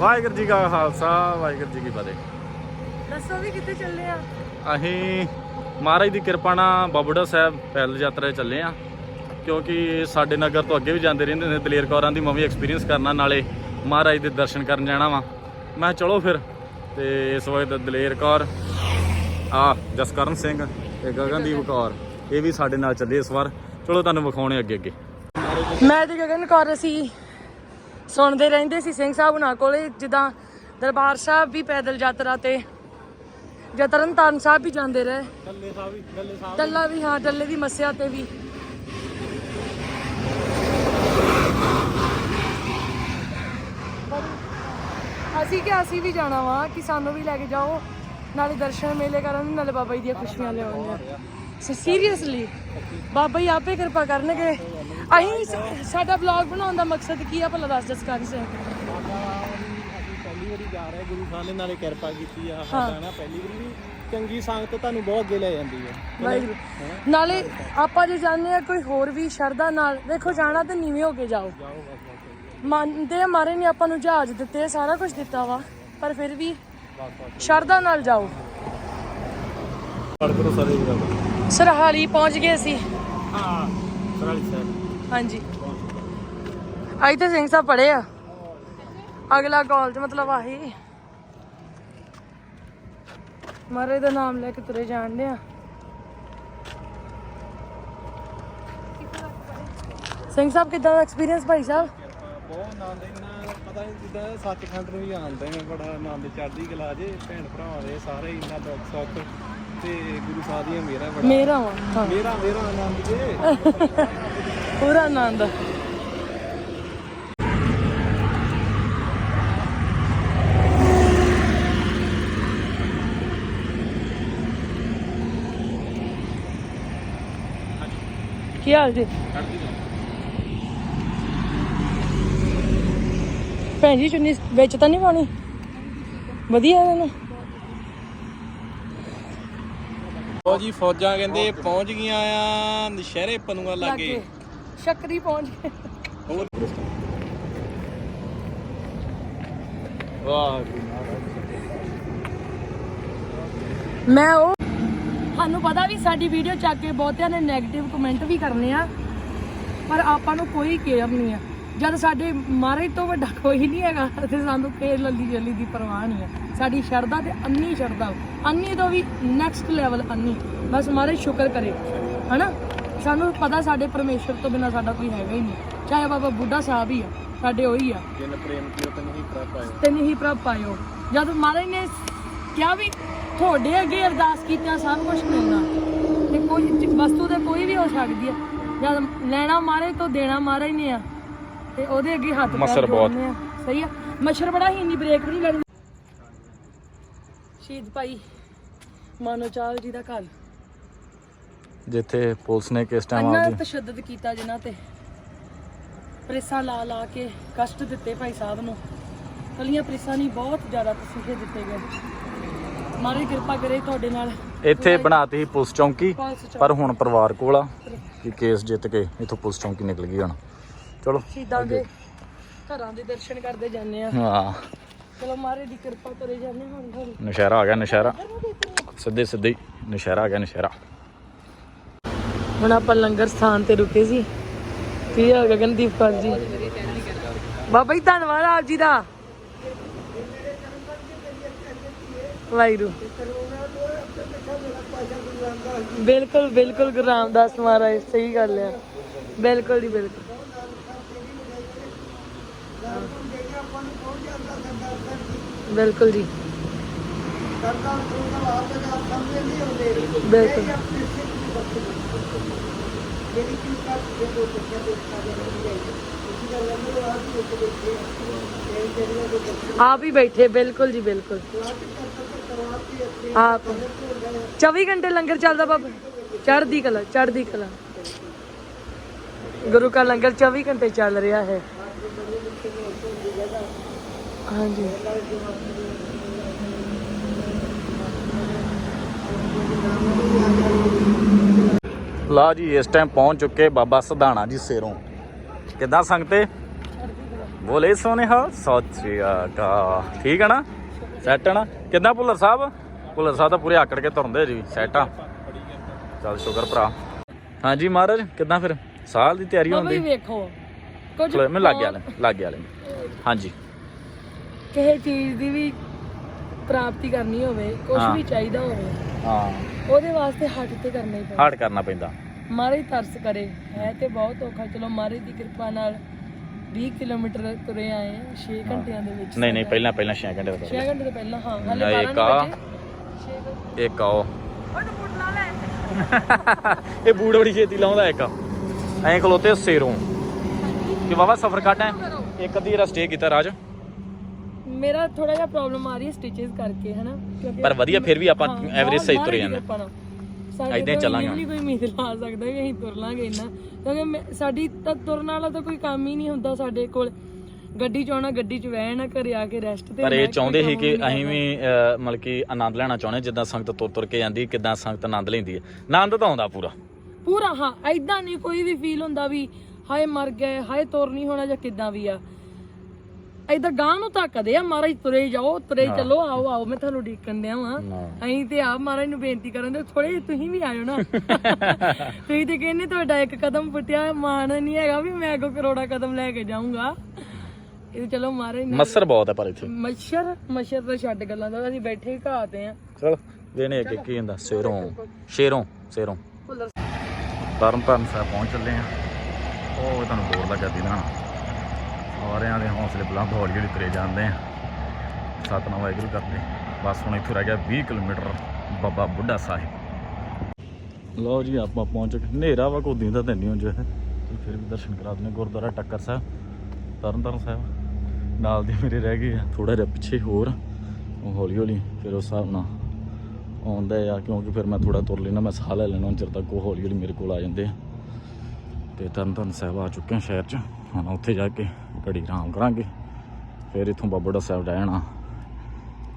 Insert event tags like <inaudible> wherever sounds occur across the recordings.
ਵਾਹਿਗੁਰੂ ਜੀ ਕਾ ਖਾਲਸਾ ਵਾਹਿਗੁਰੂ ਜੀ ਕੀ ਫਤਿਹ। ਦੱਸੋ ਵੀ ਕਿੱਥੇ ਚੱਲੇ ਆ? ਅਸੀਂ ਮਹਾਰਾਜ ਦੀ ਕਿਰਪਾ ਨਾਲ ਬਾਬੂੜਾ ਸਾਹਿਬ ਪੈਦਲ ਯਾਤਰਾ ਚੱਲੇ ਆ ਕਿਉਂਕਿ ਸਾਡੇ ਨਗਰ ਤੋਂ ਅੱਗੇ ਵੀ ਜਾਂਦੇ ਰਹਿੰਦੇ ਨੇ ਦਲੇਰ ਕੌਰਾਂ ਦੀ ਮੈਂ ਵੀ ਐਕਸਪੀਰੀਅੰਸ ਕਰਨਾ ਨਾਲੇ ਮਹਾਰਾਜ ਦੇ ਦਰਸ਼ਨ ਕਰਨ ਜਾਣਾ ਵਾ। ਮੈਂ ਚਲੋ ਫਿਰ ਤੇ ਇਸ ਵਕਤ ਦਲੇਰ ਕੌਰ ਆ ਜਸਕਰਨ ਸਿੰਘ ਤੇ ਗਗਨਦੀਪ ਕੌਰ ਇਹ ਵੀ ਸਾਡੇ ਨਾਲ ਚੱਲੇ ਇਸ ਵਾਰ। ਚਲੋ ਤੁਹਾਨੂੰ ਵਿਖਾਉਣੇ ਅੱਗੇ ਅੱਗੇ ਮੈਂ ਤੇ ਗਗਨ ਕੌਰ ਅਸੀਂ ਸੁਣਦੇ ਰਹਿੰਦੇ ਸੀ ਸਿੰਘ ਸਾਹਿਬ ਨਾਲ ਕੋਲੇ ਜਿੱਦਾਂ ਦਰਬਾਰ ਸਾਹਿਬ ਵੀ ਪੈਦਲ ਯਾਤਰਾ ਤੇ ਜਾਂ ਤਰਨਤਾਰਨ ਸਾਹਿਬ ਵੀ ਜਾਂਦੇ ਰਹੇ। ਡੱਲੇ ਸਾਹਿਬ ਵੀ ਡੱਲੇ ਸਾਹਿਬ ਡੱਲਾ ਵੀ ਹਾਂ ਡੱਲੇ ਦੀ ਮੱਸਿਆ ਤੇ ਵੀ। ਅਸੀਂ ਕਿ ਅਸੀਂ ਵੀ ਜਾਣਾ ਵਾ ਕਿ ਸਾਨੂੰ ਵੀ ਲੈ ਕੇ ਜਾਓ ਨਾਲੇ ਦਰਸ਼ਨ ਮੇਲੇ ਕਰਨ ਨਾਲੇ ਬਾਬਾ ਜੀ ਦੀਆਂ ਖੁਸ਼ੀਆਂ ਲਿਆਉਣਗੇ ਸੋ ਸੀਰੀਅਸਲੀ ਬਾਬਾ ਜੀ ਆਪੇ ਕਿਰਪਾ ਕਰਨਗੇ। ਅਸੀਂ ਸ- ਸਾਡਾ ਬਲੌਗ ਬਣਾਉਣ ਦਾ ਮਕਸਦ ਕੀ ਆ ਭਲਾ ਦੱਸ ਜਸਕਾਰੀ ਸਿੰਘ। ਪਹਿਲੀ ਵਾਰੀ ਜਾ ਰਹੇ ਗੁਰੂ ਸਾਹਿਬ ਨੇ ਨਾਲੇ ਕਿਰਪਾ ਕੀਤੀ ਆ ਹਾਂ। ਸਾਡਾ ਨਾ ਪਹਿਲੀ ਵਾਰੀ ਵੀ ਚੰਗੀ ਸੰਗਤ ਤੁਹਾਨੂੰ ਬਹੁਤ ਅੱਗੇ ਲੈ ਜਾਂਦੀ ਹੈ ਵਾਹਿਗੁਰੂ ਨਾਲੇ ਆਪਾਂ ਜੇ ਜਾਂਦੇ ਆ ਕੋਈ ਹੋਰ ਵੀ ਸ਼ਰਧਾ ਨਾਲ ਦੇਖੋ ਜਾਣਾ ਤੇ ਨੀਵੇਂ ਹੋ ਕੇ ਜਾਓ। ਜਾਓ ਬਸ ਬਸ ਮੰਨਦੇ ਆ ਮਾਰੇ ਨੇ ਆਪਾਂ ਨੂੰ ਜਹਾਜ਼ ਦਿੱਤੇ ਸਾਰਾ ਕੁਝ ਦਿੱਤਾ ਵਾ ਪਰ ਫਿਰ ਵੀ ਸ਼ਰਧਾ ਨਾਲ ਜਾਓ। ਕਰੋ ਸਾਰੇ ਸਰਹਾਲੀ ਪਹੁੰਚ ਗਏ ਅਸੀਂ। ਹਾਂ ਸਰਾਲੀ ਸਾਹਿਬ ਹਾਂਜੀ। ਤੇ ਸਿੰਘ ਸਾਹਿਬ ਪੜੇ ਆ। ਅਗਲਾ ਕਾਲਜ ਮਤਲਬ ਆਹੀ। ਮਾਰੇ ਦਾ ਨਾਮ ਲੈ ਕੇ ਤੁਰੇ ਜਾਣਦੇ ਆ। ਸਿੰਘ ਸਾਹਿਬ ਕਿਦਾਂ ਦਾ ਐਕਸਪੀਰੀਅੰਸ ਭਾਈ ਸਾਹਿਬ? ਬਹੁਤ ਆਨੰਦ ਇਹਨਾਂ ਪਤਾ ਨਹੀਂ ਜਿੱਦਾਂ ਸੱਚਖੰਡ ਨੂੰ ਵੀ ਆਉਂਦੇ ਨੇ ਬੜਾ ਆਨੰਦ ਚੜ੍ਹਦੀ ਕਲਾ ਜੇ ਭੈਣ ਭਰਾਵਾਂ ਦੇ ਸਾਰੇ ਇੰਨਾ ਦੁੱਖ ਸੁੱਖ ਤੇ ਗੁਰੂ ਸਾਹਿਬ ਦੀਆਂ ਮੇਰਾ ਬੜਾ ਮੇਰਾ ਵਾ ਹਾਂ। ਮੇਰਾ ਮੇਰਾ ਆਨੰਦ ਜੇ। <laughs> ਪੂਰਾ ਆਨੰਦ। ਕੀ ਹਾਲ ਜੀ? ਭੈਣ ਜੀ ਚੁੰਨੀ ਵਿੱਚ ਤਾਂ ਨਹੀਂ ਪਾਉਣੀ? ਵਧੀਆ ਇਹਨਾਂ ਨੂੰ। ਉਹ ਜੀ ਫੌਜਾਂ ਕਹਿੰਦੇ ਪਹੁੰਚ ਗਈਆਂ ਆ ਨਸ਼ਹਿਰੇ ਪਨੂਆ ਲਾਗੇ। ਲਾਗੇ। ਸ਼ੱਕਰੀ ਪਹੁੰਚ ਗਏ ਹੋਰ ਵਾਹ ਮੈਂ ਉਹ ਸਾਨੂੰ ਪਤਾ ਵੀ ਸਾਡੀ ਵੀਡੀਓ ਚੱਕ ਕੇ ਬਹੁਤਿਆਂ ਨੇ 네ਗੇਟਿਵ ਕਮੈਂਟ ਵੀ ਕਰਨੇ ਆ, ਪਰ ਆਪਾਂ ਨੂੰ ਕੋਈ ਕੇਅਰ ਨਹੀਂ ਆ। ਜਦ ਸਾਡੇ ਮਹਾਰਾਜ ਤੋਂ ਵੱਡਾ ਕੋਈ ਨਹੀਂ ਹੈਗਾ, ਤੇ ਸਾਨੂੰ ਫੇਰ ਲੱਲੀ ਜੱਲੀ ਦੀ ਪਰਵਾਹ ਨਹੀਂ ਹੈ ਸਾਡੀ ਸ਼ਰਧਾ ਤੇ ਅੰਨੀ ਸ਼ਰਧਾ, ਅੰਨੀ ਤੋਂ ਵੀ ਨੈਕਸਟ ਲੈਵਲ ਅੰਨੀ। ਬਸ ਮਹਾਰਾਜ ਸ਼ੁਕਰ ਕਰੇ, ਹਨਾ? ਸਾਨੂੰ ਪਤਾ ਸਾਡੇ ਪਰਮੇਸ਼ਰ ਤੋਂ ਬਿਨਾ ਸਾਡਾ ਕੋਈ ਹੈਗਾ ਹੀ ਨਹੀਂ। ਚਾਹੇ ਬਾਬਾ ਬੁੱਢਾ ਸਾਹਿਬ ਹੀ ਆ ਸਾਡੇ ਉਹੀ ਆ। ਜਿਨ ਪ੍ਰੇਮ ਕੀਓ ਤੇ ਨਹੀਂ ਪ੍ਰਭ ਪਾਇਓ। ਤੇ ਨਹੀਂ ਪ੍ਰਭ ਪਾਇਓ। ਜਦ ਮਹਾਰਾਜ ਨੇ ਕਿਹਾ ਵੀ ਤੁਹਾਡੇ ਅੱਗੇ ਅਰਦਾਸ ਕੀਤਾ ਸਭ ਕੁਝ ਮਿਲਣਾ। ਤੇ ਕੋਈ ਵਸਤੂ ਤੇ ਕੋਈ ਵੀ ਹੋ ਸਕਦੀ ਹੈ ਜਦ ਲੈਣਾ ਮਹਾਰਾਜ ਤੋਂ ਦੇਣਾ ਮਹਾਰਾਜ ਨੇ ਆ ਤੇ ਉਹਦੇ ਅੱਗੇ ਹੱਥ ਮੱਛਰ ਬਹੁਤ। ਆ। ਸਹੀ ਆ। ਮੱਛਰ ਬੜਾ ਹੀ ਨਹੀਂ ਬ੍ਰੇਕ ਵੀ ਨਹੀਂ ਲੱਗਦੀ ਸ਼ਹੀਦ ਭਾਈ ਮਾਨੋਚਾਲ ਜੀ ਦਾ ਘਰ। ਜਿੱਥੇ ਪੁਲਿਸ ਨੇ ਕਿਸ ਟਾਈਮ ਅੰਨਾ ਆਪਦੀ ਤਸ਼ੱਦਦ ਕੀਤਾ ਜਿਨ੍ਹਾਂ ਤੇ। ਪ੍ਰੈਸਾਂ ਲਾ ਲਾ ਕੇ ਕਸ਼ਟ ਦਿੱਤੇ ਭਾਈ ਸਾਹਿਬ ਨੂੰ। ਕਲੀਆਂ ਪ੍ਰੈਸਾਂ ਨਹੀਂ ਬਹੁਤ ਜ਼ਿਆਦਾ ਤਸੀਹੇ ਦਿੱਤੇ ਗਏ। ਮਾਰੀ ਕਿਰਪਾ ਕਰੇ ਤੁਹਾਡੇ ਨਾਲ। ਇੱਥੇ ਬਣਾਤੀ ਸੀ ਪੁਲਿਸ ਚੌਂਕੀ। ਪਰ ਹੁਣ ਪਰਿਵਾਰ ਕੋਲ ਆ ਕਿ ਕੇਸ ਜਿੱਤ ਕੇ ਇੱਥੋਂ ਪੁਲਿਸ ਚੌਂਕੀ ਨਿਕਲ ਗਈ ਹੁਣ। ਚਲੋ ਸ਼ਹੀਦਾਂ ਦੇ ਘਰਾਂ ਦੇ ਦਰਸ਼ਨ ਕਰਦੇ ਜਾਂਦੇ ਆ। ਹਾਂ। ਚਲੋ ਮਾਰੇ ਦੀ ਕਿਰਪਾ ਕਰੇ ਜਾਂਦੇ ਹਾਂ ਹੁਣ। ਨਸ਼ਹਿਰਾ ਆ ਗਿਆ ਨਸ਼ਹਿਰਾ। ਸਿੱਧੇ ਸਿੱਧੇ ਨਸ਼ਹਿਰਾ ਆ ਗਿਆ ਨਸ਼ਹਿਰਾ। ਹੁਣ ਆਪਾਂ ਲੰਗਰ ਸਥਾਨ ਤੇ ਰੁਕੇ ਸੀ। ਕੀ ਆ ਗਗਨਦੀਪ ਕੌਰ ਜੀ? ਬਾਬਾ ਜੀ, ਧੰਨਵਾਦ ਆਪ ਜੀ ਦਾ। ਵਾਹਿਗੁਰੂ। ਬਿਲਕੁਲ ਬਿਲਕੁਲ ਗੁਰੂ ਰਾਮਦਾਸ ਮਹਾਰਾਜ, ਸਹੀ ਗੱਲ ਹੈ ਬਿਲਕੁਲ ਜੀ, ਬਿਲਕੁਲ। ਬਿਲਕੁਲ ਜੀ। ਬਿਲਕੁਲ। ਆਪ ਹੀ ਬੈਠੇ ਬਿਲਕੁਲ ਜੀ ਬਿਲकुल ਆਪ 24 ਘੰਟੇ ਲੰਗਰ ਚੱਲਦਾ ਬਾਬਾ ਚੜ੍ਹਦੀ ਕਲਾ ਚੜ੍ਹਦੀ ਕਲਾ ਗੁਰੂ ਕਾ ਲੰਗਰ 24 ਘੰਟੇ ਚੱਲ ਰਿਹਾ ਹੈ ਹਾਂਜੀ ਲਾ ਜੀ ਇਸ ਟਾਈਮ ਪਹੁੰਚ ਚੁੱਕੇ ਬਾਬਾ ਸਧਾਣਾ ਜੀ ਸੇਰੋਂ। ਕਿੱਦਾਂ ਸੰਗਤੇ? ਬੋਲੇ ਸੋਨੇਹਾ ਸਤਿ ਸ੍ਰੀ ਅਕਾਲ। ਠੀਕ ਆ ਨਾ? ਸੈੱਟ ਆ ਨਾ? ਕਿੱਦਾਂ ਭੁੱਲਰ ਸਾਹਿਬ? ਭੁੱਲਰ ਸਾਹਿਬ ਤਾਂ ਪੂਰੇ ਆਕੜ ਕੇ ਤੁਰਦੇ ਜੀ ਸੈੱਟ ਚੱਲ ਸ਼ੁਕਰ ਭਰਾ। ਹਾਂਜੀ ਮਹਾਰਾਜ ਕਿੱਦਾਂ ਫਿਰ? ਸਾਲ ਦੀ ਤਿਆਰੀ ਬਾਬਾ ਹੁੰਦੀ ਵੇਖੋ ਕੁਝ ਮੈਂ ਲੱਗ ਗਿਆ ਲੱਗ ਗਿਆ ਲੈ ਹਾਂਜੀ। ਕਿਸੇ ਚੀਜ਼ ਦੀ ਵੀ ਪ੍ਰਾਪਤੀ ਕਰਨੀ ਹੋਵੇ ਕੁਝ ਹਾਂ। ਵੀ ਚਾਹੀਦਾ ਹੋਵੇ। ਹਾਂ। ਉਹਦੇ ਵਾਸਤੇ ਹੱਟ ਤੇ ਕਰਨਾ ਹੀ ਪੈਂਦਾ ਹਾਰਡ ਕਰਨਾ ਪੈਂਦਾ। ਮਾਰੇ ਤਰਸ ਕਰੇ ਹੈ ਤੇ ਬਹੁਤ ਔਖਾ। ਚਲੋ ਮਾਰੇ ਦੀ ਕਿਰਪਾ ਨਾਲ 20 ਕਿਲੋਮੀਟਰ ਤੁਰੇ ਆਏ 6 ਘੰਟਿਆਂ ਦੇ ਵਿੱਚ ਨਹੀਂ ਨਹੀਂ ਪਹਿਲਾਂ ਪਹਿਲਾਂ 6 ਘੰਟੇ ਦਾ 6 ਘੰਟੇ ਤੋਂ ਪਹਿਲਾਂ ਹਾਂ ਹਲੇ 12 ਇੱਕ ਆ। ਇੱਕ ਆਓ ਉਹਨੂੰ ਬੁੱਟ ਲਾ ਲੈ ਇਹ ਬੂੜ ਬੜੀ ਛੇਤੀ ਲਾਉਂਦਾ ਇੱਕ ਐਂ ਖਲੋਤੇ ਸੇਰੋਂ। ਕਿ ਵਾਵਾ ਸਫ਼ਰ ਕੱਟ ਹੈ। ਇੱਕ ਅੱਧੀ ਰਾ ਸਟੇ ਕੀਤਾ ਰਾਜ। ਮੇਰਾ ਥੋੜਾ ਜਿਹਾ ਪ੍ਰੋਬਲਮ ਆ ਰਹੀ ਹੈ ਸਟਿਚਸ ਕਰਕੇ ਹਨਾ? ਕਿਉਂਕਿ ਪਰ ਵਧੀਆ ਫਿਰ ਵੀ ਆਪਾਂ ਹਾਂ, ਐਵਰੇਜ ਸਹੀ ਤੁਰੇ ਜਾਂਦੇ। ਸਾਡੇ ਏਦਾਂ ਹੀ ਤੋਂ ਚੱਲਾਂਗੇ ਨਹੀਂ ਕੋਈ ਉਮੀਦ ਲਾ ਸਕਦਾ ਵੀ ਅਸੀਂ ਤੁਰ ਲਾਂਗੇ ਇੰਨਾ। ਕਿਉਂਕਿ ਮੈਂ- ਸਾਡੀ ਤਾਂ ਤੁਰਨ ਵਾਲਾ ਤਾਂ ਕੋਈ ਕੰਮ ਹੀ ਨਹੀਂ ਹੁੰਦਾ ਸਾਡੇ ਕੋਲ। ਗੱਡੀ ਚ ਆਉਣਾ ਗੱਡੀ ਚ ਬਹਿਣਾ ਘਰੇ ਆ ਕੇ ਰੈਸਟ ਤੇ ਪਰ ਇਹ ਹੋਣਾ, ਚਾਹੁੰਦੇ ਕੋਈ ਸੀ ਕਿ ਕੰਮ ਅਸੀਂ ਵੀ ਅਹ, ਮਤਲਬ ਕਿ ਆਨੰਦ ਲੈਣਾ ਚਾਹੁੰਦੇ ਜਿੱਦਾਂ ਸੰਗਤ ਤੁਰ ਤੁਰ ਕੇ ਜਾਂਦੀ ਕਿੱਦਾਂ ਸੰਗਤ ਆਨੰਦ ਲੈਂਦੀ ਹੈ। ਆਨੰਦ ਤਾਂ ਆਉਂਦਾ ਪੂਰਾ। ਪੂਰਾ ਹਾਂ ਐਦਾਂ ਨਹੀਂ ਕੋਈ ਵੀ ਫੀਲ ਹੁੰਦਾ ਵੀ ਹਾਏ ਮਰ ਗਏ ਹਾਏ ਤੁਰ ਨਹੀਂ ਹੋਣਾ ਜਾਂ ਕਿੱਦਾਂ ਵੀ ਆ। ਐਦਾਂ ਗਾਂ ਨੂੰ ਧੱਕਦੇ ਆ ਮਹਾਰਾਜ ਤੁਰੇ ਜਾਓ ਤੁਰੇ ਚੱਲੋ ਆਓ ਆਓ ਮੈਂ ਤੁਹਾਨੂੰ ਡੀਕਣ ਦਿਆਂ ਵਾਂ। ਅਸੀਂ ਤੇ ਆਪ ਮਹਾਰਾਜ ਨੂੰ ਬੇਨਤੀ ਕਰਨ ਦੇ ਥੋੜੇ ਤੁਸੀਂ ਵੀ ਆਇਓ ਨਾ। <laughs> ਤੁਸੀਂ ਤੇ ਕਹਿੰਦੇ ਤੁਹਾਡਾ ਇੱਕ ਕਦਮ ਪੁੱਟਿਆ ਮਾਣ ਨਹੀਂ ਹੈਗਾ ਵੀ ਮੈਂ ਅੱਗੋਂ ਕਰੋੜਾ ਕਦਮ ਲੈ ਕੇ ਜਾਊਂਗਾ। ਇਹ ਚਲੋ ਮਹਾਰਾਜ ਨੇ ਮੱਸਰ ਬਹੁਤ ਹੈ ਪਰ ਇੱਥੇ। ਮੱਛਰ ਮੱਛਰ ਤਾਂ ਛੱਡ ਗੱਲਾਂ ਦਾ ਅਸੀਂ ਬੈਠੇ ਹੀ ਘਾਤੇ ਆ। ਚਲ ਵੇਨੇ ਅੱਗੇ ਕੀ ਹੁੰਦਾ ਸ਼ੇਰੋਂ ਸ਼ੇਰੋਂ ਸ਼ੇਰੋਂ। ਤਰਨ ਤਾਰਨ ਸਾਹਿਬ ਪਹੁੰਚ ਚੱਲੇ ਆ। ਉਹ ਤੁਹਾਨੂੰ ਬੋਰ ਲੱਗਾ ਦੀਨਾ ਸਾਰਿਆਂ ਦੇ ਹੌਸਲੇ ਬੁਲੰਦ ਹੌਲੀ ਹੌਲੀ ਤੁਰੇ ਜਾਂਦੇ ਆ। ਸਤਨਾਮ ਵਾਹਿਗੁਰੂ ਕਰਦੇ ਬਸ ਹੁਣ ਇੱਥੋਂ ਰਹਿ ਗਿਆ 20 ਕਿਲੋਮੀਟਰ ਬਾਬਾ ਬੁੱਢਾ ਸਾਹਿਬ। ਲਓ ਜੀ, ਆਪਾਂ ਪਹੁੰਚ ਗਏ। ਹਨੇਰਾ ਵਾ, ਕੋਈ ਦਿੰਦਾ ਤਾਂ ਨਹੀਂ ਹੁੰਦਾ। ਫਿਰ ਵੀ ਦਰਸ਼ਨ ਕਰਾ ਦਿੰਦੇ ਗੁਰਦੁਆਰਾ ਟੱਕਰ ਸਾਹਿਬ ਤਰਨ ਤਾਰਨ ਸਾਹਿਬ। ਨਾਲ ਦੇ ਮੇਰੇ ਰਹਿ ਗਏ ਆ ਥੋੜਾ ਜਿਹਾ ਪਿੱਛੇ ਹੋਰ। ਉਹ ਹੌਲੀ ਹੌਲੀ ਫਿਰ ਉਸ ਹਿਸਾਬ ਨਾਲ ਆਉਂਦਾ ਆ, ਕਿਉਂਕਿ ਫਿਰ ਮੈਂ ਥੋੜਾ ਤੁਰ ਲੈਣਾ ਮੈਂ ਸਾਹ ਲੈ ਲੈਣਾ ਹੁਣ ਚਿਰ ਤੱਕ ਉਹ ਹੌਲੀ ਹੌਲੀ ਮੇਰੇ ਕੋਲ ਆ ਜਾਂਦੇ ਆ। ਤੇ ਤਰਨਤਾਰਨ ਸਾਹਿਬ ਆ ਚੁੱਕੇ ਹਾਂ ਸ਼ਹਿਰ 'ਚ। ਹੁਣ ਉੱਥੇ ਜਾ ਕੇ ਘੜੀ ਆਰਾਮ ਕਰਾਂਗੇ। ਫਿਰ ਇੱਥੋਂ ਬਾਬੜਾ ਸਾਹਿਬ ਜਾਣਾ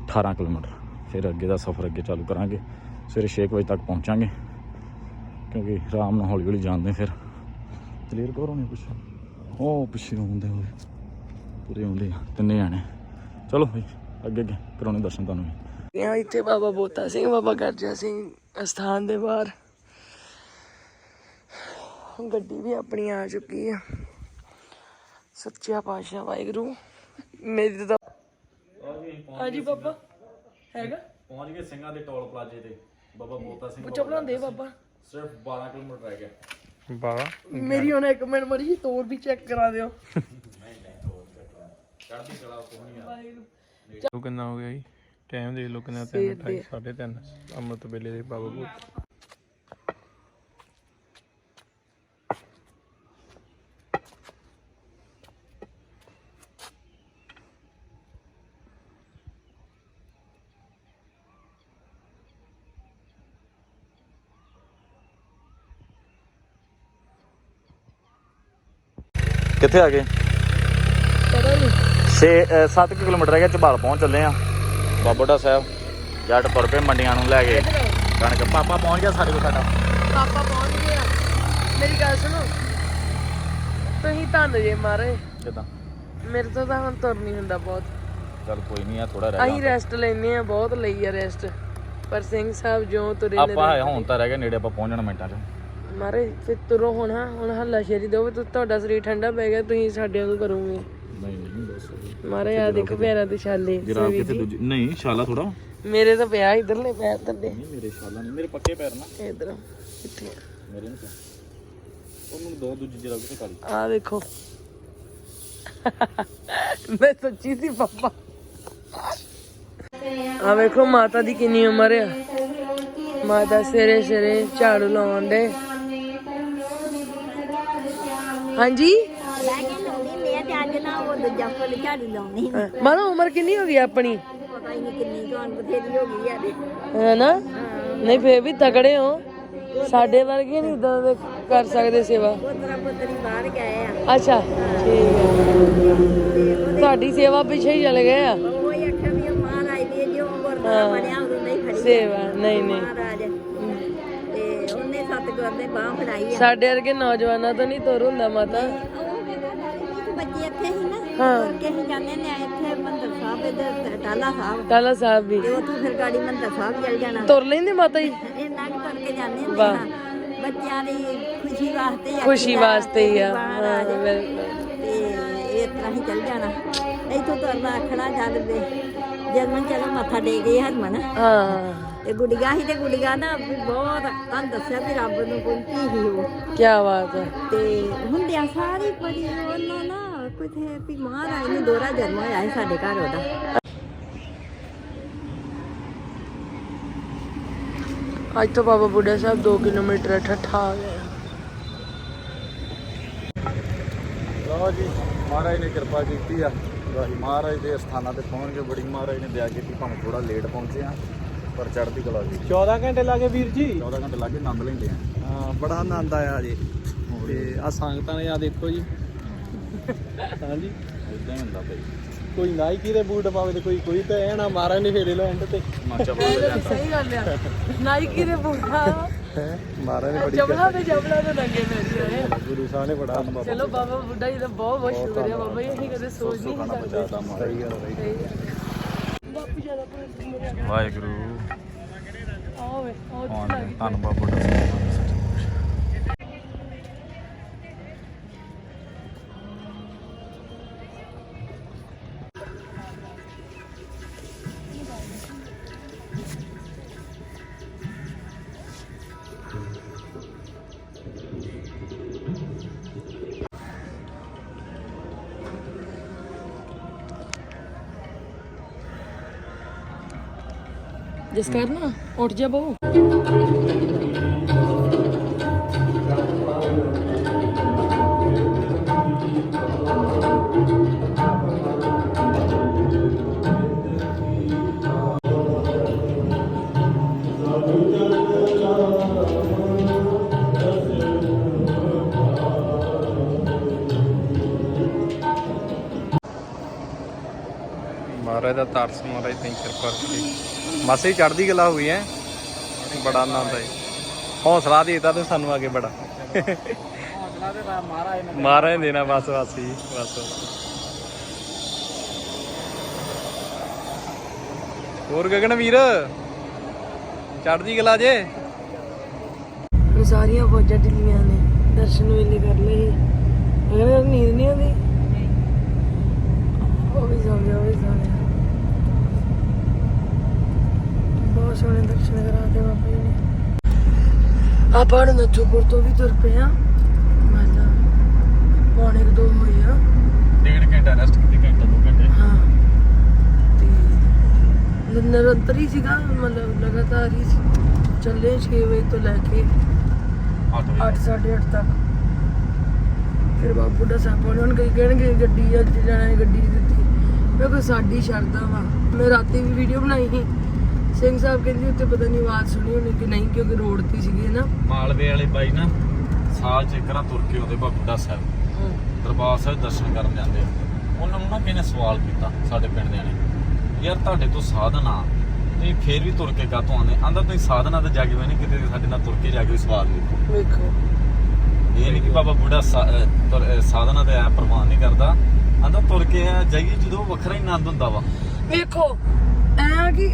18 ਕਿਲੋਮੀਟਰ। ਫਿਰ ਅੱਗੇ ਦਾ ਸਫ਼ਰ ਅੱਗੇ ਚਾਲੂ ਕਰਾਂਗੇ। ਸਵੇਰੇ 6 ਵਜੇ ਤੱਕ ਪਹੁੰਚਾਂਗੇ। ਕਿਉਂਕਿ ਆਰਾਮ ਨਾਲ ਹੌਲੀ ਹੌਲੀ ਜਾਂਦੇ ਫਿਰ। ਕਲੀਅਰ ਕਰੋ ਨਹੀਂ ਕੁਛ। ਉਹ ਪਿੱਛੇ ਹੁੰਦੇ ਹੋਏ। ਪੂਰੇ ਹੁੰਦੇ ਤਿੰਨੇ ਜਾਣੇ। ਚਲੋ ਭਾਈ ਅੱਗੇ ਅੱਗੇ ਕਰਾਉਣੇ ਦਰਸ਼ਨ ਤੁਹਾਨੂੰ ਵੀ। ਇੱਥੇ ਬਾਬਾ ਬੋਤਾ ਸਿੰਘ, ਬਾਬਾ ਗਰਜਾ ਸਿੰਘ ਅਸਥਾਨ ਦੇ ਬਾਹਰ। ਗੱਡੀ ਵੀ ਆਪਣੀ ਆ ਚੁੱਕੀ ਆ। ਸੱਚਾ ਪਾਤਸ਼ਾਹ ਵਾਹਿਗੁਰੂ। ਮੇਰੀ ਤਾਂ ਹਾਂਜੀ ਬਾਬਾ ਹੈਗਾ? ਪਹੁੰਚ ਗਏ ਸਿੰਘਾਂ ਦੇ ਟੋਲ ਪਲਾਜ਼ੇ ਤੇ। ਬਾਬਾ ਮੋਤਾ ਸਿੰਘ ਚੱਪਲਾਂ ਦੇ ਬਾਬਾ। ਸਿਰਫ 12 ਕਿਲੋਮੀਟਰ ਰਹਿ ਗਿਆ। ਬਾਵਾ ਮੇਰੀ ਹੁਣ ਇੱਕ ਮਿੰਟ ਮੜੀ ਜੀ ਤੋਰ ਵੀ ਚੈੱਕ ਕਰਾ ਦਿਓ। ਚੜ੍ਹਦੀ ਕਲਾ ਪਹੁੰਚਣੀ ਆ। ਕਿੰਨਾ ਹੋ ਗਿਆ ਜੀ? ਟਾਈਮ ਦੇਖ ਲੋ ਕਿੰਨਾ ਸਵੇਰ 3 ਦੇ। 3:30 ਅੰਮ੍ਰਿਤ ਵੇਲੇ ਦੇ ਬਾਬਾ ਬੂਟ ਕਿੱਥੇ ਆ ਗਏ? ਪਤਾ ਨਹੀਂ। 6 7 ਕਿਲੋਮੀਟਰ ਰਹਿ ਗਿਆ ਝਬਾਲ ਪਹੁੰਚ ਚੱਲੇ ਆ। ਬਾਬੋੜਾ ਸਾਹਿਬ। ਜੱਟ ਤੁਰ ਪਏ ਮੰਡੀਆਂ ਨੂੰ ਲੈ ਕੇ। ਕਣਕ ਪਾਪਾ ਪਹੁੰਚ ਗਿਆ ਸਾਡੇ ਕੋਲ ਸਾਡਾ। ਪਾਪਾ ਪਹੁੰਚ ਗਏ ਆ। ਮੇਰੀ ਗੱਲ ਸੁਣੋ। ਤੁਸੀਂ ਧੰਨ ਜੇ ਮਾਰੇ। ਕਿਦਾਂ? ਮੇਰੇ ਤੋਂ ਤਾਂ ਹੁਣ ਤੁਰ ਨਹੀਂ ਹੁੰਦਾ ਬਹੁਤ। ਚੱਲ ਕੋਈ ਨਹੀਂ ਆ ਥੋੜਾ ਰਹਿ ਅਸੀਂ ਰੈਸਟ ਲੈਨੇ ਆ ਬਹੁਤ ਲਈ ਆ ਰੈਸਟ ਪਰ ਸਿੰਘ ਸਾਹਿਬ ਜਿਉਂ ਤੁਰੇ ਗਿਆ ਨੇ ਆਪਾਂ ਹੁਣ ਤਾਂ ਰਹਿ ਗਏ ਨੇੜੇ ਆਪਾਂ ਪਹੁੰਚ ਜਾਣਾ ਮਿੰਟਾਂ 'ਚ। ਮਾਰੇ ਫਿਰ ਤੁਰੋ ਹੁਣ ਹਾਂ, ਹੁਣ ਹੱਲਾ ਸ਼ੇਰੀ ਦੋ ਤੁ ਤੁਹਾਡਾ ਸਰੀਰ ਠੰਡਾ ਪੈ ਗਿਆ ਤੁਸੀਂ ਸਾਡੇ ਨੂੰ ਕਰੋਗੇ। ਨਹੀਂ ਨਹੀਂ ਬਸ ਮਾਰੇ ਆ ਦੇਖੋ ਪੈਰਾਂ ਤੇ ਛਾਲੇ ਜਰਾ ਕਿਤੇ ਦੂਜੀ ਨਹੀਂ ਛਾਲਾ ਥੋੜਾ ਮੇਰੇ ਤਾਂ ਪਿਆ ਇਧਰਲੇ ਪੈਰ ਥੱਲੇ। ਨਹੀਂ ਮੇਰੇ ਛਾਲਾ ਨਹੀਂ ਮੇਰੇ ਪੱਕੇ ਪੈਰ ਨਾ। ਇਧਰ ਇੱਥੇ। ਮੇਰੇ ਨਹੀਂ ਉਹਨੂੰ ਦੋ ਦੂਜੀ ਜਰਾ ਕਿਤੇ ਕਰ ਆ ਦੇਖੋ। ਮੈਂ ਸੱਚੀ ਸੀ ਪਾਪਾ। ਆ ਵੇਖੋ ਮਾਤਾ ਦੀ ਕਿੰਨੀ ਉਮਰ ਆ। ਮਾਤਾ ਸਵੇਰੇ ਸਵੇਰੇ ਝਾੜੂ ਲਾਉਣ ਦੇ ਹਾਂਜੀ? ਲੈ ਕੇ ਲਾਉਂਦੀ ਮੈਂ ਤੇ ਅੱਜ ਨਾ ਉਹ ਦੂਜਾ ਫੁੱਲ ਝਾੜੂ ਲਾਉਣੀ ਮਾਤਾ ਉਮਰ ਕਿੰਨੀ ਹੋ ਗਈ ਆਪਣੀ? ਪਤਾ ਹੀ ਨਹੀਂ ਕਿੰਨੀ ਕੌਣ ਬਥੇਰੀ ਹੋ ਗਈ ਆ ਤੇ ਹੈ ਨਾ ਨਹੀਂ ਫੇਰ ਵੀ ਤਗੜੇ ਹੋ। ਸਾਡੇ ਵਰਗੇ ਨਹੀਂ ਇਦਾਂ ਦੇ ਕਰ ਸਕਦੇ ਸੇਵਾ। ਪੁੱਤਰਾ ਪੁੱਤਰੀ ਬਾਹਰ ਗਏ ਆ ਅੱਛਾ ਠੀਕ ਹੈ ਤੁਹਾਡੀ ਸੇਵਾ ਪਿੱਛੇ ਹੀ ਚਲੇ ਗਏ ਆ? ਉਹ ਹੀ ਆਖਿਆ ਵੀ ਇਹ ਮਹਾਰਾਜ ਦੀ ਜੋ ਗੁਰਦੁਆਰਾ ਬਣਿਆ ਉਦੋਂ ਨਹੀਂ ਖੜੀ ਸੇਵਾ ਨਹੀਂ ਨਹੀਂ। ਸਤਗੁਰ ਦੇ ਬਾਹ ਫੜਾਈ ਆ। ਸਾਡੇ ਵਰਗੇ ਨੌਜਵਾਨਾਂ ਤੋਂ ਨਹੀਂ ਤੁਰ ਹੁੰਦਾ ਮਾਤਾ। ਉਹ ਬੱਚੇ ਇੱਥੇ ਸੀ ਨਾ। ਹਾਂ। ਤੁਰ ਕੇ ਹੀ ਜਾਂਦੇ ਨੇ ਇੱਥੇ ਮੰਦਰ ਸਾਹਿਬ ਇਧਰ ਟਾਲਾ ਸਾਹਿਬ। ਟਾਲਾ ਸਾਹਿਬ ਵੀ। ਤੇ ਉੱਥੋਂ ਫਿਰ ਗਾੜੀ ਮੰਦਰ ਸਾਹਿਬ ਚੱਲ ਜਾਣਾ। ਤੁਰ ਲੈਂਦੇ ਮਾਤਾ ਜੀ? <laughs> ਇੰਨਾ ਕੁ ਤੁਰ ਕੇ ਜਾਂਦੇ ਹੁੰਦੇ ਵਾਹ। ਹਾਂ। ਬੱਚਿਆਂ ਦੀ ਖੁਸ਼ੀ ਵਾਸਤੇ ਹੀ ਖੁਸ਼ੀ ਵਾਸਤੇ ਹੀ ਆ। ਬਾਹਰ ਹਾਂ ਜਾਓ। ਬਿਲਕੁਲ। ਤੇ ਇਸ ਤਰ੍ਹਾਂ ਹੀ ਚੱਲ ਜਾਣਾ। ਇੱਥੋਂ ਤੁਰਨਾ ਆਖਣਾ ਚੱਲ ਵੇ ਜਰਮਨ ਚਲੋ ਮੱਥਾ ਟੇਕ ਗਏ ਹਰਮਨ। ਹਾਂ। ਤੇ ਗੁੜੀਆ ਸੀ ਤੇ ਗੁੜੀਆ ਨਾ ਵੀ ਬਹੁਤ ਤੁਹਾਨੂੰ ਦੱਸਿਆ ਵੀ ਰੱਬ ਨੂੰ ਕੋਈ ਧੀ ਸੀ ਉਹ ਕੀ ਬਾਤ ਹੈ। ਤੇ ਹੁੰਦਿਆਂ ਸਾਰੀ ਬੜੀ ਉਹਨਾਂ ਨਾ ਕਿਥੇ ਵੀ ਮਹਾਰਾਜ ਨੂੰ ਦੋਹਰਾ ਜਨਮ ਹੋਇਆ ਸੀ ਸਾਡੇ ਘਰ ਉਹਦਾ। ਅੱਜ ਤੋਂ ਬਾਬਾ ਬੁੱਢਾ ਸਾਹਿਬ 2 ਕਿਲੋਮੀਟਰ ਠੱਠਾ ਆ ਗਏ ਲਓ ਜੀ ਮਹਾਰਾਜ ਨੇ ਕਿਰਪਾ ਕੀਤੀ ਆ। ਮਹਾਰਾਜ ਦੇ ਸਥਾਨਾਂ ਤੇ ਪਹੁੰਚ ਕੇ ਬੜੀ ਮਹਾਰਾਜ ਨੇ ਦਇਆ ਕੀਤੀ ਭਾਵੇਂ ਥੋੜਾ ਲੇਟ ਪਹੁੰਚੇ ਆ। ਪਰ ਚੜ੍ਹਦੀ ਕਲਾ ਜੀ। 14 ਘੰਟੇ ਲੱਗੇ ਵੀਰ ਜੀ? 14 ਘੰਟੇ ਲੱਗੇ ਆਨੰਦ ਲੈਂਦੇ ਆ। ਹਾਂ ਬੜਾ ਆਨੰਦ ਆਇਆ ਜੀ। ਤੇ ਆ ਸੰਗਤਾਂ ਨੇ ਆ ਦੇਖੋ ਜੀ। ਹਾਂਜੀ ਇਦਾਂ ਹੀ ਹੁੰਦਾ ਭਾਈ। ਕੋਈ ਨਾਈਕੀ ਦੇ ਬੂਟ ਪਾਵੇ ਤੇ ਕੋਈ ਕੋਈ ਤੇ ਨਾ ਮਾਰਾ ਨਹੀਂ ਫੇਰੇ ਲੋ ਐਂਡ ਤੇ। ਮਾਚਾ ਬੋਲ ਜਾਂਦਾ ਸਹੀ ਗੱਲ ਆ। ਨਾਈਕੀ ਦੇ ਬੂਟਾ ਮਾਰਾ ਨੇ ਬੜੀ ਜਬਲਾ ਤੇ ਜਬਲਾ ਤੇ ਲੱਗੇ ਮੇਰੇ ਹੋਏ ਗੁਰੂ ਸਾਹਿਬ ਨੇ ਬੜਾ ਅਨੁਭਵ ਚਲੋ ਬਾਬਾ ਬੁੱਢਾ ਜੀ ਦਾ ਬਹੁਤ ਬਹੁਤ ਸ਼ੁਕਰੀਆ। ਬਾਬਾ ਜੀ ਅਸੀਂ ਕਦੇ ਸੋਚ ਨਹੀਂ ਸਕਦੇ। ਸਹੀ ਗੱਲ ਹੈ ਸਹੀ ਗੱਲ। ਬਾਪੂ ਜ਼ਿਆਦਾ ਪੁਲਿਸ ਮੇਰੇ ਵਾਹਿਗੁਰੂ। ਆਵੇ ਉੱਥੇ ਲੱਗੀ ਧੰਨਵਾਦ ਬੁੱਢਾ ਸਾਹਿਬ ਜਿਸ ਕਰਨਾ ਉੱਠ ਜਾ ਬਹੁ ਮਹਾਰਾਜ ਦਾ ਤਰਸ ਮਹਾਰਾਜ ਤੇ ਕਿਰਪਾ ਕਰੀ ਮਾਸੇ ਹੀ ਚੜਦੀ ਗਲਾ ਹੋਈ ਹੈ। ਬੜਾ ਆਨੰਦ ਆਇਆ ਹੌਸਲਾ ਦੇਤਾ ਤੂੰ ਸਾਨੂੰ ਅੱਗੇ ਬੜਾ। ਹੌਸਲਾ ਤੇ ਮਹਾਰਾਜ ਨੇ ਮਹਾਰਾਜ ਨੇ ਦੇਣਾ ਬਸ ਬਸ ਜੀ ਬਸ ਹੋਰ ਗਗਨ ਵੀਰ ਚੜਦੀ ਗਲਾ ਜੇ? ਸਾਰੀਆਂ ਫੌਜਾਂ ਢਿੱਲੀਆਂ ਨੇ ਦਰਸ਼ਨ ਵੇਲੇ ਕਰ ਲਏ। ਅਗਰ ਨੀਂਦ ਨਹੀਂ ਆਉਂਦੀ ਉਹ ਵੀ ਸੌਂ ਗਿਆ ਉਹ ਵੀ ਸੌਂ ਗਿਆ। ਬਹੁਤ ਸੋਹਣੇ ਦਰਸ਼ਨ ਕਰਾਤੇ ਬਾਬਾ ਜੀ ਨੇ। ਆਪਾਂ ਨੂੰ ਨੱਥੂਪੁਰ ਤੋਂ ਵੀ ਤੁਰ ਪਏ ਆ ਮਤਲਬ ਪੌਣੇ ਦੋ ਆ। ਡੇਢ ਘੰਟਾ ਰੈਸਟ ਕੀਤੀ ਘੰਟਾ ਦੋ ਘੰਟੇ। ਹਾਂ। ਤੇ ਨ- ਨਿਰੰਤਰ ਹੀ ਸੀਗਾ ਮਤਲਬ ਲਗਾਤਾਰ ਹੀ। ਚੱਲੇ 6 ਵਜੇ ਤੋਂ ਲੈ ਕੇ 8 ਵਜੇ। 8 8:30 ਤੱਕ। ਫਿਰ ਬਾਪੂ ਦਾ ਸਾਹਿਬ ਉਹਨਾਂ ਕਈ ਕਹਿਣਗੇ ਗੱਡੀ ਅੱਜ ਜਾਣਾ ਹੈ ਗੱਡੀ ਦਿੱਤੀ। ਮੈਂ ਕਿਹਾ ਸਾਡੀ ਸ਼ਰਧਾ ਵਾ। ਮੈਂ ਰਾਤੀ ਵੀ ਵੀਡੀਓ ਬਣਾਈ ਸੀ। ਸਿੰਘ ਸਾਹਿਬ ਕਹਿੰਦੇ ਉੱਤੇ ਪਤਾ ਨਹੀਂ ਆਵਾਜ਼ ਸੁਣੀ ਹੋਣੀ ਕਿ ਨਹੀਂ ਕਿਉਂਕਿ ਰੋਡ ਤੇ ਸੀਗੇ ਨਾ। ਮਾਲਵੇ ਵਾਲੇ ਬਾਈ ਨਾ ਸਾਲ ਚ ਇੱਕ ਤੁਰ ਕੇ ਆਉਂਦੇ ਬਾਬੂਡਾ ਸਾਹਿਬ। ਦਰਬਾਰ ਸਾਹਿਬ ਦਰਸ਼ਨ ਕਰਨ ਜਾਂਦੇ ਆ। ਉਹਨਾਂ ਨੂੰ ਨਾ ਕਿਸੇ ਨੇ ਸਵਾਲ ਕੀਤਾ ਸਾਡੇ ਪਿੰਡ ਦੇ ਨੇ ਯਾਰ ਤੁਹਾਡੇ ਤੋਂ ਸਾਧਨ ਆ ਤੁਸੀਂ ਫੇਰ ਵੀ ਤੁਰ ਕੇ ਕਾਹਤੋਂ ਆਉਂਦੇ? ਆਂਦਾ ਤੁਸੀਂ ਸਾਧਨਾ ਤੇ ਜਾ ਕੇ ਵੀ ਨਹੀਂ ਕਿਤੇ ਸਾਡੇ ਨਾਲ ਤੁਰ ਕੇ ਜਾ ਕੇ ਸਵਾਲ ਵੇਖੋ। ਵੇਖੋ। ਇਹ ਨਹੀਂ ਕਿ ਬਾਬਾ ਬੁੱਢਾ ਸਾਧਨਾ ਤੇ ਐ ਪ੍ਰਵਾਨ ਨਹੀਂ ਕਰਦਾ। ਆਂਦਾ ਤੁਰ ਕੇ ਆ ਜਾਈਏ ਜਦੋਂ ਵੱਖਰਾ ਹੀ ਆਨੰਦ ਹੁੰਦਾ ਵਾ। ਵੇਖੋ ਐ ਕਿ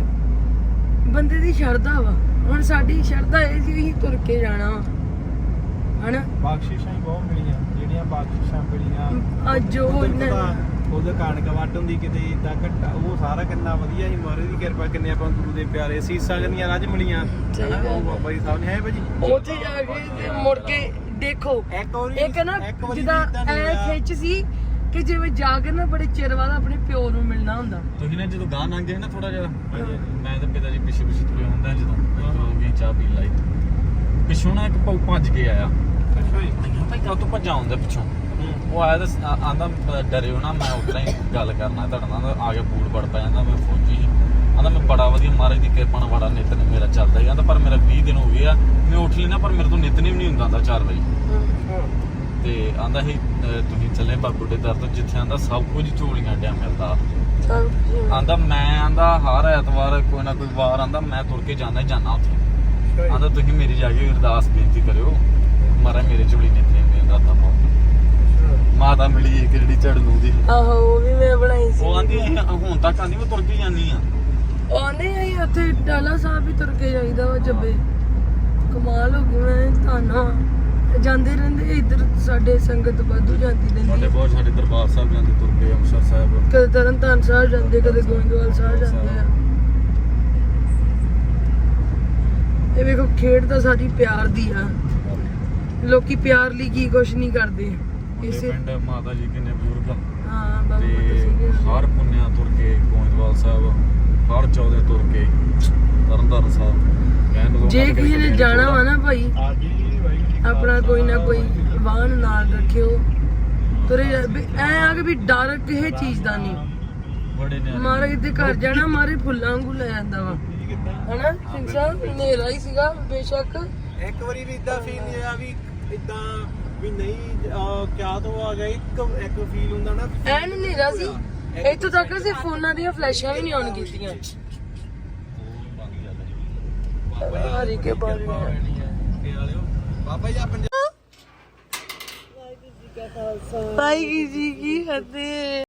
ਬੰਦੇ ਦੀ ਸ਼ਰਧਾ ਵਾ। ਹੁਣ ਸਾਡੀ ਸ਼ਰਧਾ ਇਹ ਸੀ ਅਸੀਂ ਤੁਰ ਕੇ ਜਾਣਾ ਵਾ। ਹਨਾ? ਬਖਸ਼ਿਸ਼ਾਂ ਹੀ ਬਹੁਤ ਮਿਲੀਆਂ ਜਿਹੜੀਆਂ ਬਖਸ਼ਿਸ਼ਾਂ ਮਿਲੀਆਂ। ਅੱਜ ਉਹ ਉਹਦੇ ਕਣਕ ਵੱਢ ਹੁੰਦੀ ਕਿਤੇ ਇਦਾਂ ਘੱਟਾ ਉਹ ਸਾਰਾ ਕਿੰਨਾ ਵਧੀਆ ਸੀ। ਮਹਾਰਾਜ ਦੀ ਕਿਰਪਾ ਕਿੰਨੇ ਆਪਾਂ ਗੁਰੂ ਦੇ ਪਿਆਰੇ ਸੀਸਾਂ ਕਿੰਨੀਆਂ ਰੱਜ ਮਿਲੀਆਂ। ਹਨਾ? ਉਹ ਬਾਬਾ ਜੀ ਸਾਹਿਬ ਨੇ ਹੈ ਭਾਜੀ? ਉੱਥੇ ਜਾ ਕੇ ਮੁੜ ਕੇ ਦੇਖੋ। ਇੱਕ ਨਾ ਨਹੀਂ ਐ। ਖਿੱਚ ਸੀ ਕਿ ਜਿਵੇਂ ਜਾ ਕੇ ਨਾ ਬੜੇ ਚਿਰ ਬਾਅਦ ਆਪਣੇ ਪਿਓ ਨੂੰ ਮਿਲਣਾ ਹੁੰਦਾ। ਤੁਸੀਂ ਨਾ ਜਦੋਂ ਗਾਂ ਲੰਘ ਗਏ ਨਾ ਥੋੜਾ ਜਿਹਾ ਮੈਂ ਤੇ ਪਿਤਾ ਜੀ ਪਿੱਛੇ ਪਿੱਛੇ ਤੁਰੇ ਹੁੰਦਾ ਜਦੋਂ ਹੋ। ਗਈ ਚਾਹ ਪੀ ਲਈ ਪਿੱਛੋਂ ਨਾ ਇੱਕ ਪਾਉ ਭੱਜ ਕੇ ਆਇਆ। ਅੱਛਾ ਜੀ। ਭਾਈ ਕਾਹ ਤੋਂ ਭੱਜਾ ਹੁੰਦਾ ਪਿੱਛੋਂ? ਉਹ ਆਇਆ ਤਾਂ ਆਂਦਾ ਡਰਿਓ ਨਾ ਮੈਂ ਉਤਰਾ ਹੀ ਗੱਲ ਕਰਨਾ ਤੁਹਾਡੇ ਨਾਲ ਆ ਕੇ ਬੜ ਪੈ ਜਾਂਦਾ ਮੈਂ ਫੌਜੀ ਆਂਦਾ ਮੈਂ ਬੜਾ ਵਧੀਆ ਮਹਾਰਾਜ ਦੀ ਕਿਰਪਾ ਨਾਲ ਬੜਾ ਨਿਤ ਮੇਰਾ ਚੱਲਦਾ ਜਾਂਦਾ ਪਰ ਮੇਰਾ 20 ਦਿਨ ਹੋ ਗਏ ਆ ਮੈਂ ਉੱਠ ਲੈਣਾ ਪਰ ਮੇਰੇ ਤੋਂ ਨਿਤ ਨਹੀਂ ਹੁੰਦਾ ਆਂਦਾ 4 ਵਜੇ। ਤੇ ਆਂਦਾ ਹੀ ਤੁਸੀਂ ਚੱਲੇ ਬਾਬੂ ਦੇ ਦਰ ਤੋਂ ਜਿੱਥੇ ਆਂਦਾ ਸਭ ਕੁਝ ਝੋਲੀਆਂ ਡਿਆ ਮਿਲਦਾ ਆਂਦਾ ਮੈਂ ਆਂਦਾ ਹਰ ਐਤਵਾਰ ਕੋਈ ਨਾ ਕੋਈ ਵਾਰ ਆਂਦਾ ਮੈਂ ਤੁਰ ਕੇ ਜਾਂਦਾ ਹੀ ਜਾਂਦਾ ਉੱਥੇ। ਆਂਦਾ ਤੁਸੀਂ ਮੇਰੀ ਜਾ ਕੇ ਅਰਦਾਸ ਬੇਨਤੀ ਕਰਿਓ ਮਾਰਾ ਮੇਰੇ ਝੋਲੀ ਨਿਤ ਨਹੀਂ ਮਿਲਦਾ ਤਾਂ ਬਹੁਤ ਮਾਤਾ ਮਿਲੀ ਇੱਕ ਜਿਹੜੀ ਝੜਨੂ ਦੀ। ਆਹੋ ਉਹ ਵੀ ਮੈਂ ਬਣਾਈ ਸੀ। ਉਹ ਆਂਦੀ ਅਸੀਂ ਹੁਣ ਤੱਕ ਆਂਦੀ ਮੈਂ ਤੁਰ ਕੇ ਜਾਂਦੀ ਆ। ਉਹ ਆਂਦੇ ਆਈ ਉੱਥੇ ਡਾਲਾ ਸਾਹਿਬ ਵੀ ਤੁਰ ਕੇ ਜਾਈਦਾ ਵਾ ਜੱਬੇ। ਕਮਾਲ ਹੋ ਗਈ ਮੈਂ ਤਾਨਾ ਜਾਂਦੇ ਰਹਿੰਦੇ ਇੱਧਰ ਸਾਡੇ ਸੰਗਤ ਵਾਧੂ ਜਾਂਦੀ ਸਾਡੇ ਰਹਿੰਦੀ ਬਹੁਤ ਸਾਡੇ ਦਰਬਾਰ ਸਾਹਿਬ ਜਾਂਦੇ ਤੁਰ ਕੇ ਅੰਮ੍ਰਿਤਸਰ ਸਾਹਿਬ। ਕਦੇ ਤਰਨਤਾਰਨ ਸਾਹਿਬ ਜਾਂਦੇ ਕਦੇ ਗੋਇੰਦਵਾਲ ਸਾਹਿਬ ਜਾਂਦੇ ਆ। ਇਹ ਵੇਖੋ ਖੇਡ ਤਾਂ ਸਾਡੀ ਪਿਆਰ ਦੀ ਆ। ਲੋਕੀ ਪਿਆਰ ਲਈ ਕੀ ਕੁਛ ਨਹੀਂ ਕਰਦੇ। ਇਸੇ ਪਿੰਡ ਮਾਤਾ ਜੀ ਕਿੰਨੇ ਬਜ਼ੁਰਗ ਆ। ਹਾਂ ਬਾਬਾ ਤੇ ਫਤਿਹ ਹਰ ਪੁੰਨਿਆ ਤੁਰ ਕੇ ਗੋਇੰਦਵਾਲ ਸਾਹਿਬ ਹਰ ਚੌਦੇ ਤੁਰ ਕੇ ਤਰਨਤਾਰਨ ਸਾਹਿਬ। ਕਹਿਣ ਨੂੰ ਜੇ ਕਿਸੇ ਨੇ ਜਾਣਾ ਵਾ ਨਾ ਭਾਈ ਆ ਗਈ ਬਾਈ ਆਪਣਾ ਕੋਈ ਨਾ ਕੋਈ ਵਾਹਨ ਨਾਲ ਰੱਖਿਓ ਤੁਰੇ ਜਾ- ਵੀ ਐ ਆ ਕਿ ਵੀ ਡਰ ਕਿਸੇ ਚੀਜ਼ ਦਾ ਨਹੀਂ ਮਾਰੇ ਦੇ ਘਰ ਜਾਣਾ ਮਾਰੇ ਫੁੱਲਾਂ ਵਾਂਗੂ ਲੈ ਜਾਂਦਾ ਵਾ ਹਨਾ ਸਿੰਘ ਸਾਹਿਬ ਹਨੇਰਾ ਹੀ ਸੀਗਾ ਬੇਸ਼ੱਕ ਇੱਕ ਵਾਰੀ ਵੀ ਇਦਾਂ ਫੀਲ ਨਹੀਂ ਹੋਇਆ ਵੀ ਇਦਾਂ ਵੀ ਨਹੀਂ ਕਿਆ ਤੋਂ ਆ ਗਿਆ ਇੱਕ ਇੱਕ ਫੀਲ ਹੁੰਦਾ ਨਾ ਐਨ ਹਨੇਰਾ ਸੀ ਇੱਥੋਂ ਤੱਕ ਅਸੀਂ ਫੋਨਾਂ ਦੀਆਂ ਫਲੈਸ਼ਾਂ ਵੀ ਨਹੀਂ ਆਨ ਕੀਤੀਆਂ ਹਰੀ ਕੇ ਬਾਰੇ ਬਾਬਾ ਜੀ ਆ ਪੰਜਾਬ ਵਾਹਿਗੁਰੂ ਜੀ ਕੀ ਫਤਿਹ।